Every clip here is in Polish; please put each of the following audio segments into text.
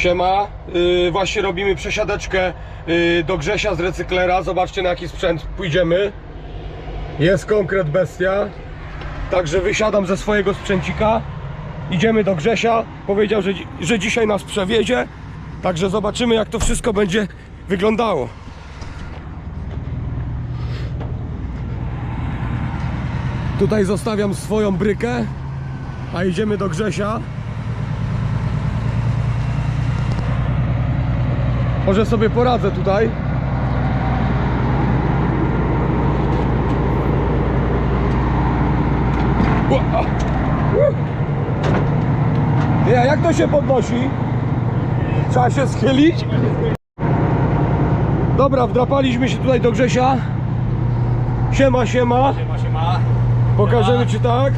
Siema, yy, właśnie robimy przesiadeczkę yy, do Grzesia z recyklera. Zobaczcie na jaki sprzęt pójdziemy. Jest konkret bestia. Także wysiadam ze swojego sprzęcika. Idziemy do Grzesia. Powiedział, że, że dzisiaj nas przewiezie. Także zobaczymy jak to wszystko będzie wyglądało. Tutaj zostawiam swoją brykę, a idziemy do Grzesia. Może sobie poradzę tutaj. Nie, jak to się podnosi? Trzeba się schylić? Dobra, wdrapaliśmy się tutaj do Grzesia. Siema, siema. Siema, siema. Pokażemy ci tak.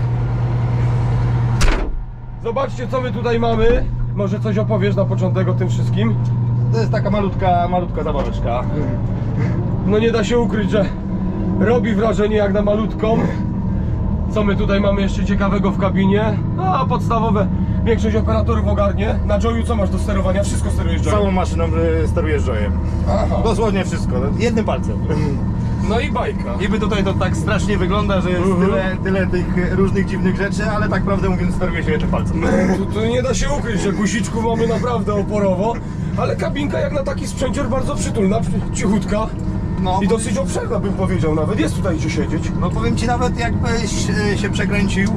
Zobaczcie co my tutaj mamy. Może coś opowiesz na początek o tym wszystkim? To jest taka malutka, malutka zabaweczka. No nie da się ukryć, że robi wrażenie jak na malutką. Co my tutaj mamy jeszcze ciekawego w kabinie? A podstawowe większość operatorów ogarnie. Na Joyu co masz do sterowania? Wszystko sterujesz Joyem. Całą maszyną y, sterujesz jojem. Aha. Dosłownie wszystko, no, jednym palcem. No i bajka. Niby tutaj to tak strasznie wygląda, że jest Mhm. tyle, tyle tych różnych dziwnych rzeczy, ale tak prawdę mówiąc steruje się jednym palcem. Tu, tu nie da się ukryć, że guziczku mamy naprawdę oporowo, ale kabinka jak na taki sprzęcior bardzo przytulna, cichutka No, i dosyć obszerna bym powiedział nawet. Jest tutaj gdzie siedzieć. no powiem ci nawet jakbyś y, się przekręcił.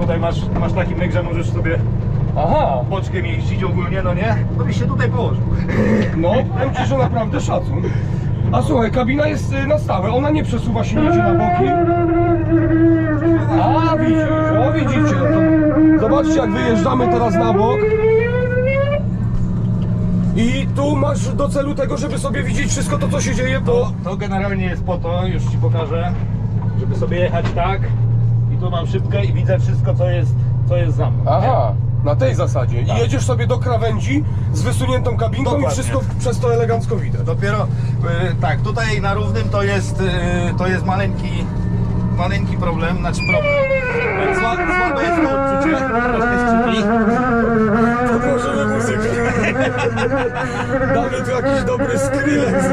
Tutaj masz, masz taki myk, że możesz sobie Aha, boczkiem jeździć ogólnie, no nie? To byś się tutaj położył. no powiem Ci, że naprawdę szacun. A słuchaj, kabina jest y, na stałe, ona nie przesuwa się nigdzie na boki. A widzisz, o widzicie, to zobaczcie jak wyjeżdżamy teraz na bok. Masz do celu tego, żeby sobie widzieć wszystko to, co się dzieje po... To, to generalnie jest po to, już ci pokażę, żeby sobie jechać tak i tu mam szybkę i widzę wszystko, co jest, co jest za mną. Aha, na tej zasadzie. I Tak. jedziesz sobie do krawędzi z wysuniętą kabinką Dokładnie. i wszystko przez to elegancko widać. Dopiero y, tak, tutaj na równym to jest, y, to jest maleńki, maleńki problem, znaczy problem. Sła, słabe jest to odczucie, Damy tu jakiś dobry skrillex.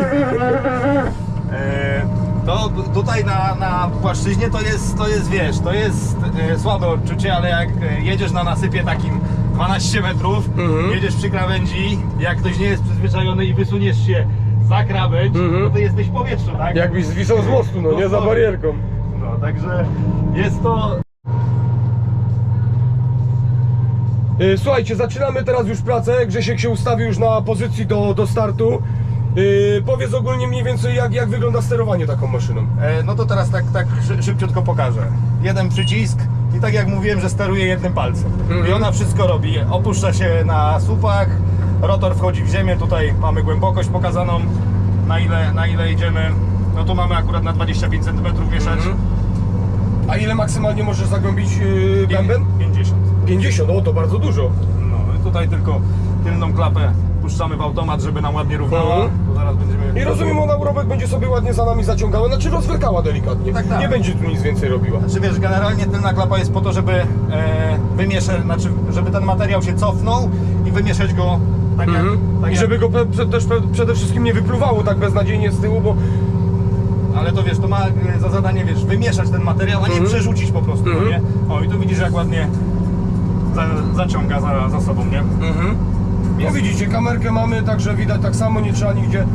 E, To tutaj na, na płaszczyźnie to jest, to jest, wiesz, to jest e, słabe odczucie, ale jak e, jedziesz na nasypie takim 12 metrów, Mhm. jedziesz przy krawędzi, jak ktoś nie jest przyzwyczajony i wysuniesz się za krawędź, Mhm. to ty jesteś w powietrzu, tak? Jakbyś zwisał z mostu, no nie za barierką. No, także jest to Y, Słuchajcie, zaczynamy teraz już pracę. Grzesiek się ustawił już na pozycji do, do startu. Y, powiedz ogólnie mniej więcej jak, jak wygląda sterowanie taką maszyną. E, No to teraz tak, tak szy- szybciutko pokażę. Jeden przycisk i tak jak mówiłem, że steruje jednym palcem. Mhm. I ona wszystko robi. Opuszcza się na słupach, rotor wchodzi w ziemię, tutaj mamy głębokość pokazaną, na ile, na ile idziemy. No tu mamy akurat na 25 cm wieszać. Mhm. A ile maksymalnie możesz zagłębić yy, Pię- bęben? 50. 50, o to bardzo dużo. No i tutaj tylko tylną klapę puszczamy w automat, żeby nam ładnie równała. Mhm. To zaraz będziemy... I rozumiem, ona urobek będzie sobie ładnie za nami zaciągała, znaczy rozwlekała delikatnie. Tak, tak. Nie będzie tu nic więcej robiła. Znaczy wiesz, generalnie tylna klapa jest po to, żeby e, wymieszać, znaczy żeby ten materiał się cofnął i wymieszać go tak jak... Mhm. Tak I jak żeby go pe- też pe- przede wszystkim nie wypluwało tak beznadziejnie z tyłu, bo Ale to wiesz, to ma e, za zadanie, wiesz, wymieszać ten materiał, a nie Mhm. przerzucić po prostu, Mhm. nie? O i tu widzisz jak ładnie za, zaciąga za, za sobą, nie? Mhm. No widzicie, kamerkę mamy, także widać tak samo, nie trzeba nigdzie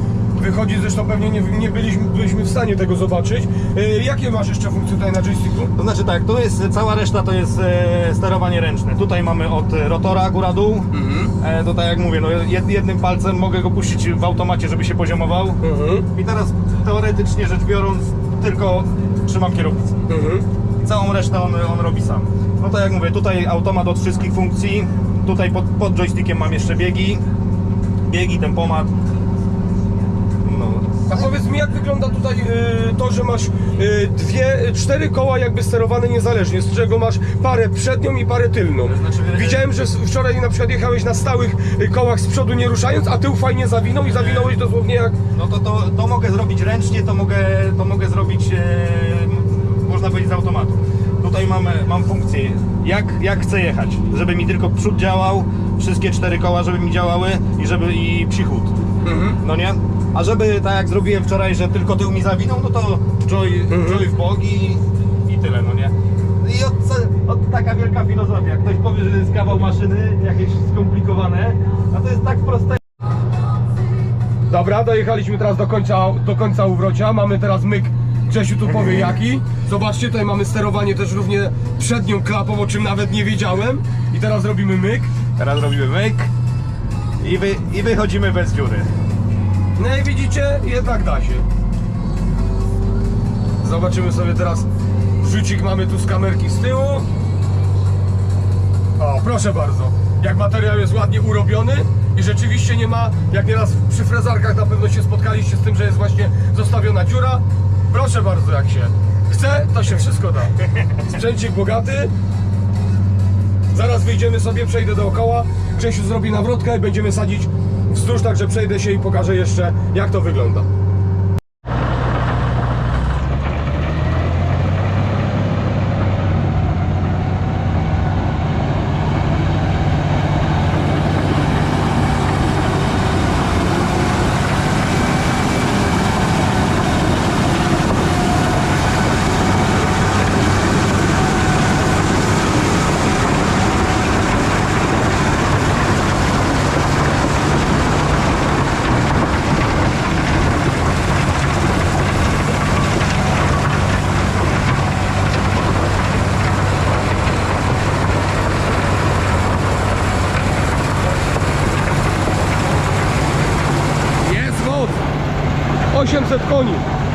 wychodzić, zresztą pewnie nie, nie byliśmy, byliśmy w stanie tego zobaczyć. Yy, jakie masz jeszcze funkcje tutaj na joysticku? To znaczy tak, tu jest cała reszta to jest e, sterowanie ręczne. Tutaj mamy od rotora góra-dół. Mhm. E, tutaj jak mówię, no jed, jednym palcem mogę go puścić w automacie, żeby się poziomował. Mhm. I teraz teoretycznie rzecz biorąc, tylko trzymam kierownicę. Mhm. I całą resztę on, on robi sam. No tak jak mówię, tutaj automat od wszystkich funkcji. Tutaj pod, pod joystickiem mam jeszcze biegi. Biegi, tempomat. No. A powiedz mi, jak wygląda tutaj yy, to, że masz yy, dwie, cztery koła jakby sterowane niezależnie, z czego masz parę przednią i parę tylną. znaczy, Widziałem, że wczoraj na przykład jechałeś na stałych yy, kołach z przodu nie ruszając, a tył fajnie zawinął i zawinąłeś dosłownie jak... No to, to, to mogę zrobić ręcznie, to mogę, to mogę zrobić, e, można powiedzieć, z automatu. Tutaj mamy, mam funkcję, jak, jak chcę jechać, żeby mi tylko przód działał, wszystkie cztery koła, żeby mi działały i żeby i przychód. No nie? A żeby tak jak zrobiłem wczoraj, że tylko tył mi zawinął, no to joy, joy w bok i, i tyle, no nie? I od, od taka wielka filozofia. Ktoś powie, że jest kawał maszyny, jakieś skomplikowane, a to jest tak proste. Dobra, dojechaliśmy teraz do końca, do końca uwrocia. Mamy teraz myk. Grzesiu tu powie jaki. Zobaczcie, tutaj mamy sterowanie też równie przednią klapą, o czym nawet nie wiedziałem. I teraz robimy myk. Teraz robimy myk i, wy, i wychodzimy bez dziury. No i widzicie, jednak da się. Zobaczymy sobie teraz. Rzucik mamy tu z kamerki z tyłu. O, proszę bardzo. Jak materiał jest ładnie urobiony i rzeczywiście nie ma, jak nieraz przy frezarkach na pewno się spotkaliście z tym, że jest właśnie zostawiona dziura. Proszę bardzo, jak się chce, to się wszystko da. Sprzęcik bogaty. Zaraz wyjdziemy sobie, przejdę dookoła. Grzesiu zrobi nawrotkę i będziemy sadzić wzdłuż, także przejdę się i pokażę jeszcze, jak to wygląda. Jest moc! 800 koni!